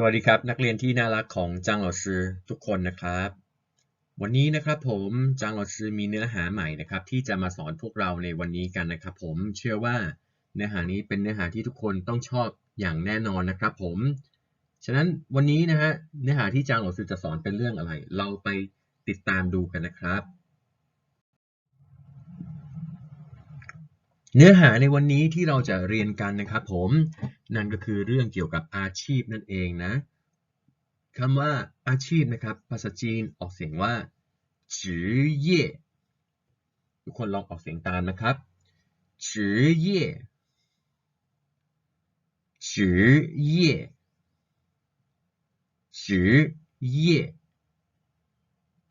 สวัสดีครับนักเรียนที่น่ารักของจางหลอซือทุกคนนะครับ วันนี้นะครับผมจางหลอซือมีเนื้อหาใหม่นะครับ ที่จะมาสอนพวกเราในวันนี้กันนะครับ ผมเชื่อว่าเนื้อหานี้เป็นเนื้อหาที่ทุกคนต้องชอบอย่างแน่นอนนะครับ ผมฉะนั้นวันนี้นะฮะเนื้อหาที่จางหลอซือจะสอนเป็นเรื่องอะไร เราไปติดตามดูกันนะครับ เนื้อหาในวันนี้ที่เราจะเรียนกันนะครับผมนั่นก็คือเรื่องเกี่ยวกับอาชีพนั่นเองนะคำว่าอาชีพนะครับ ภาษาจีนออกเสียงว่าจือเย่ทุกคนลองออกเสียงตามนะครับจือเย่จือเย่จือเย่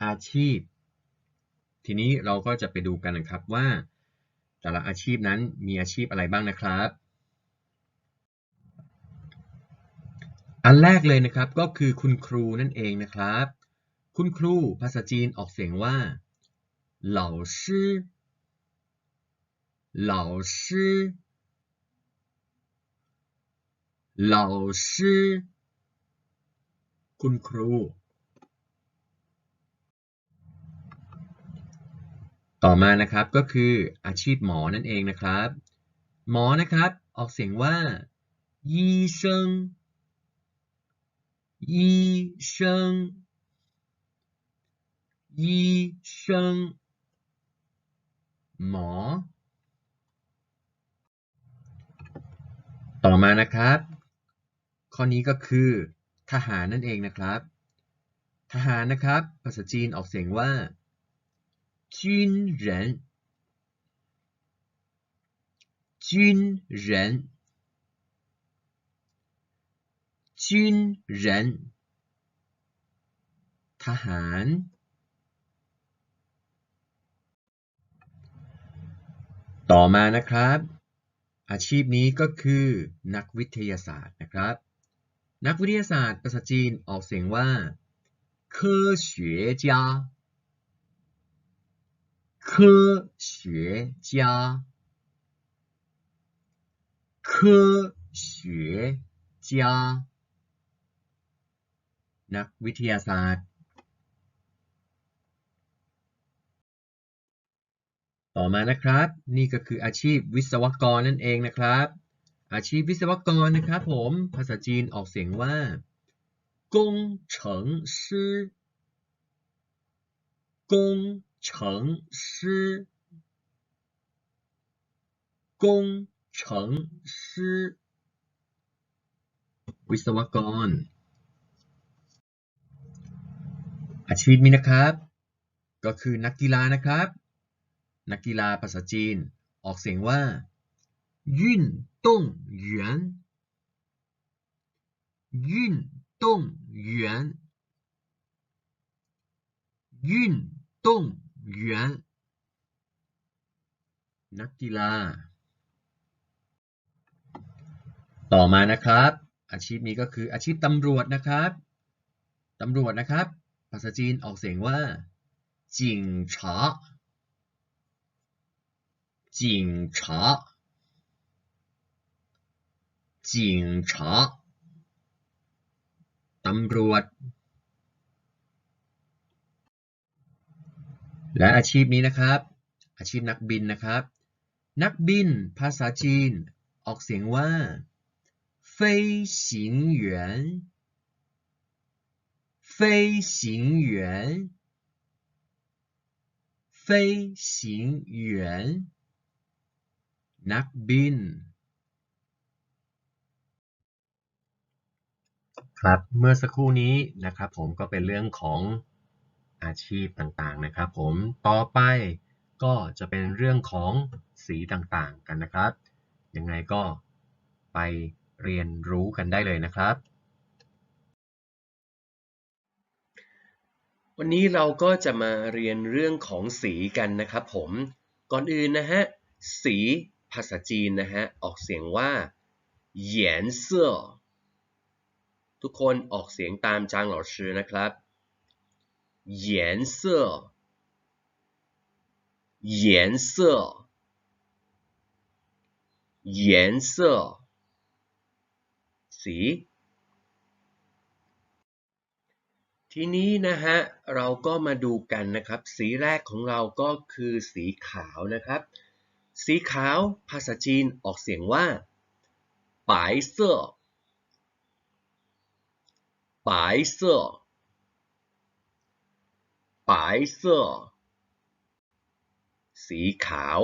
อาชีพ ทีนี้เราก็จะไปดูกันนะครับว่า แต่ละอาชีพนั้นมีอาชีพอะไรบ้างนะครับ อันแรกเลยนะครับก็คือคุณครูนั่นเองนะครับ คุณครูภาษาจีนออกเสียงว่าเหล่าชื่อเหล่าชื่อเหล่าชื่อคุณครู ต่อมานะครับก็คืออาชีพหมอนั่นเองนะครับ หมอนะครับออกเสียงว่ายีเซิงยีเซิงยีเซิงหมอ ต่อมานะครับ ข้อนี้ก็คือ ทหารนั่นเองนะครับ ทหารนะครับ ภาษาจีนออกเสียงว่า 军人，军人，军人，ทหาร ต่อมานะครับ อาชีพนี้ก็คือ นักวิทยาศาสตร์นะครับ นักวิทยาศาสตร์ภาษาจีนออกเสียงว่า科学家 科学家，科学家นักวิทยาศาสตร์ ต่อมานะครับ นี่ก็คืออาชีพวิศวกรนั่นเองนะครับ อาชีพวิศวกรนะครับผม ภาษาจีนออกเสียงว่ากงเฉิงชื่อกง 程师，工程师วิศวกร อาชีพนี้นะครับ ก็คือนักกีฬานะครับ นักกีฬาภาษาจีน ออกเสียงว่า运动员运动员运动 员นักกีฬา ต่อมานะครับ อาชีพนี้ก็คืออาชีพตำรวจนะครับตำรวจนะครับ ภาษาจีนออกเสียงว่าจิงฉาจิงฉาจิงฉาตำรวจ และอาชีพนี้นะครับ อาชีพนักบินนะครับ นักบินภาษาจีน ออกเสียงว่า飞行员飞行员飞行员นักบิน ครับเมื่อสักครู่นี้นะครับผมก็เป็นเรื่องของ อาชีพต่างๆนะครับผม ต่อไปก็จะเป็นเรื่องของสีต่างๆกันนะครับ ยังไงก็ไปเรียนรู้กันได้เลยนะครับ วันนี้เราก็จะมาเรียนเรื่องของสีกันนะครับผม ก่อนอื่นนะฮะ สีภาษาจีนนะฮะ ออกเสียงว่าเหยียนเสื้อทุกคนออกเสียงตามจางเหล่าชื่อนะครับ 颜色颜色颜色สี ทีนี้นะฮะเราก็มาดูกันนะครับ สีแรกของเราก็คือสีขาวนะครับ สีขาวภาษาจีนออกเสียงว่า白色白色 白色สีขาว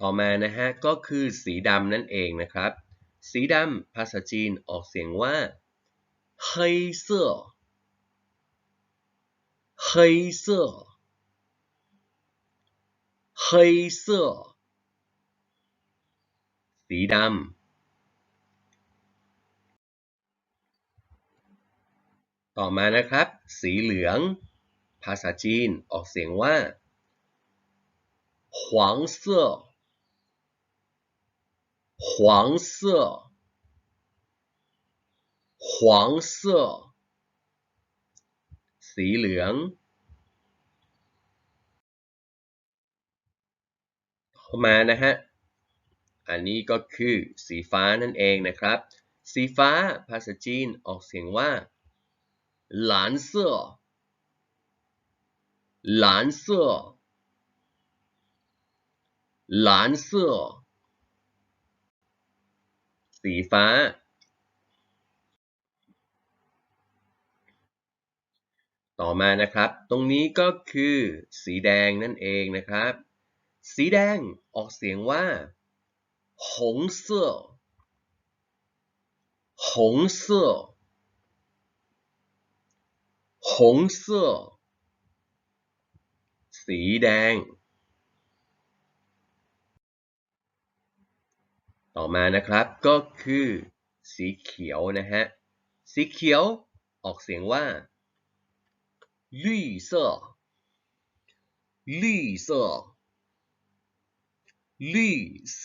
ต่อมานะฮะก็คือสีดำนั่นเองนะครับ สีดำภาษาจีนออกเสียงว่า黑色黑色黑色สีดำ ต่อมานะครับ สีเหลือง ภาษาจีนออกเสียงว่า黄色黄色黄色สีเหลือง ต่อมานะฮะ อันนี้ก็คือสีฟ้านั่นเองนะครับ สีฟ้าภาษาจีนออกเสียงว่า 蓝色蓝色蓝色สีฟ้า ต่อมานะครับ ตรงนี้ก็คือสีแดงนั่นเองนะครับ สีแดงออกเสียงว่า红色红色 红色สีแดง ต่อมานะครับก็คือสีเขียวนะฮะ สีเขียวออกเสียงว่า绿色绿色绿色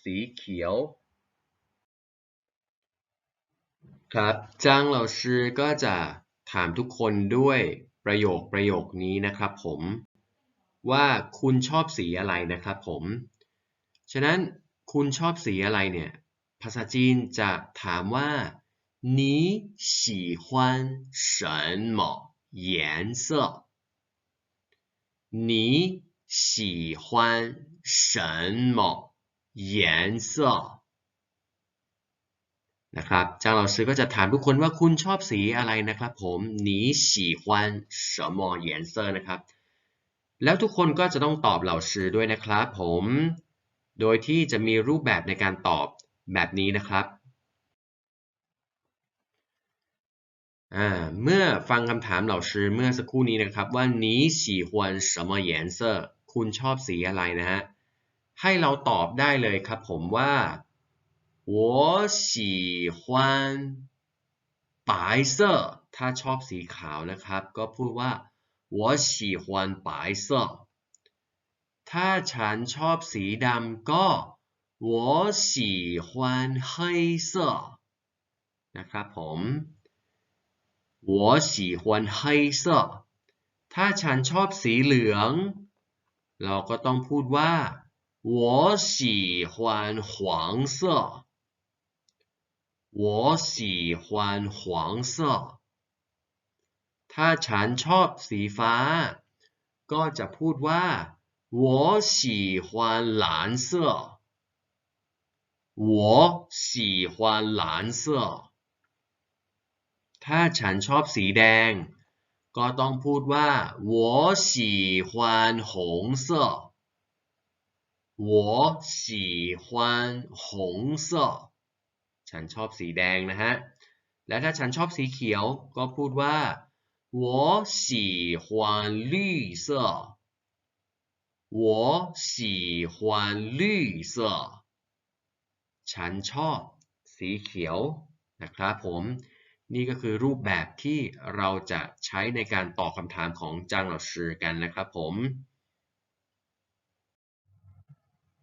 สีเขียว ครับจ้างเราชื่อก็จะถามทุกคนด้วยประโยคประโยคนี้นะครับผม ว่าคุณชอบสีอะไรนะครับผม ฉะนั้นคุณชอบสีอะไรเนี่ย ภาษาจีนจะถามว่า你喜欢什么颜色你喜欢什么颜色 นะครับจ้างเราซื้อก็จะถามทุกคนว่าคุณชอบสีอะไรนะครับผม你喜欢什么颜色นะครับ แล้วทุกคนก็จะต้องตอบเหล่าซื้อด้วยนะครับผม โดยที่จะมีรูปแบบในการตอบแบบนี้นะครับเมื่อฟังคำถามเหล่าซื้อเมื่อสักครู่นี้นะครับ ว่า你喜欢什么颜色คุณชอบสีอะไรนะฮะให้เราตอบได้เลยครับผมว่า 我喜欢白色ถ้าชอบสีขาวนะครับ ก็พูดว่า我喜欢白色ถ้าฉันชอบสีดำก็我喜欢黑色นะครับผม我喜欢黑色ถ้าฉันชอบสีเหลือง เราก็ต้องพูดว่า我喜欢黄色 我喜欢黄色ถ้าฉันชอบสีฟ้า ก็จะพูดว่า我喜欢蓝色我喜欢蓝色ถ้าฉันชอบสีแดง ก็ต้องพูดว่า我喜欢红色我喜欢红色 ฉันชอบสีแดงนะฮะ และถ้าฉันชอบสีเขียว ก็พูดว่า我喜欢绿色我喜欢绿色ฉันชอบสีเขียวนะครับผม นี่ก็คือรูปแบบที่เราจะใช้ในการตอบคำถามของจางเหล่าชื่อกันนะครับผม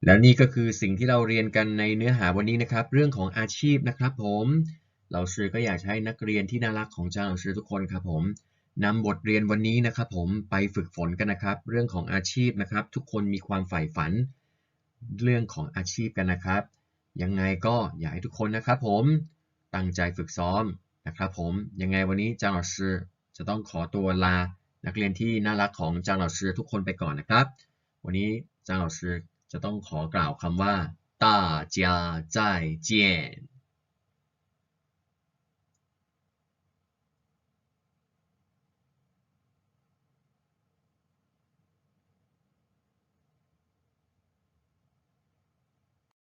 แล้วนี่ก็คือสิ่งที่เราเรียนกันในเนื้อหาวันนี้นะครับ เรื่องของอาชีพนะครับผมเราชื่อก็อยากให้นักเรียนที่น่ารักของจางเราชื่อทุกคนครับผมนำบทเรียนวันนี้นะครับผมไปฝึกฝนกันนะครับ เรื่องของอาชีพนะครับ ทุกคนมีความใฝ่ฝัน เรื่องของอาชีพกันนะครับ ยังไงก็อยากให้ทุกคนนะครับผมตั้งใจฝึกซ้อมนะครับผมยังไงวันนี้จางเราชื่อจะต้องขอตัวลา นักเรียนที่น่ารักของจางเราชื่อทุกคนไปก่อนนะครับ วันนี้จางเราชื่อ จะต้องขอกล่าวคำว่า大家再见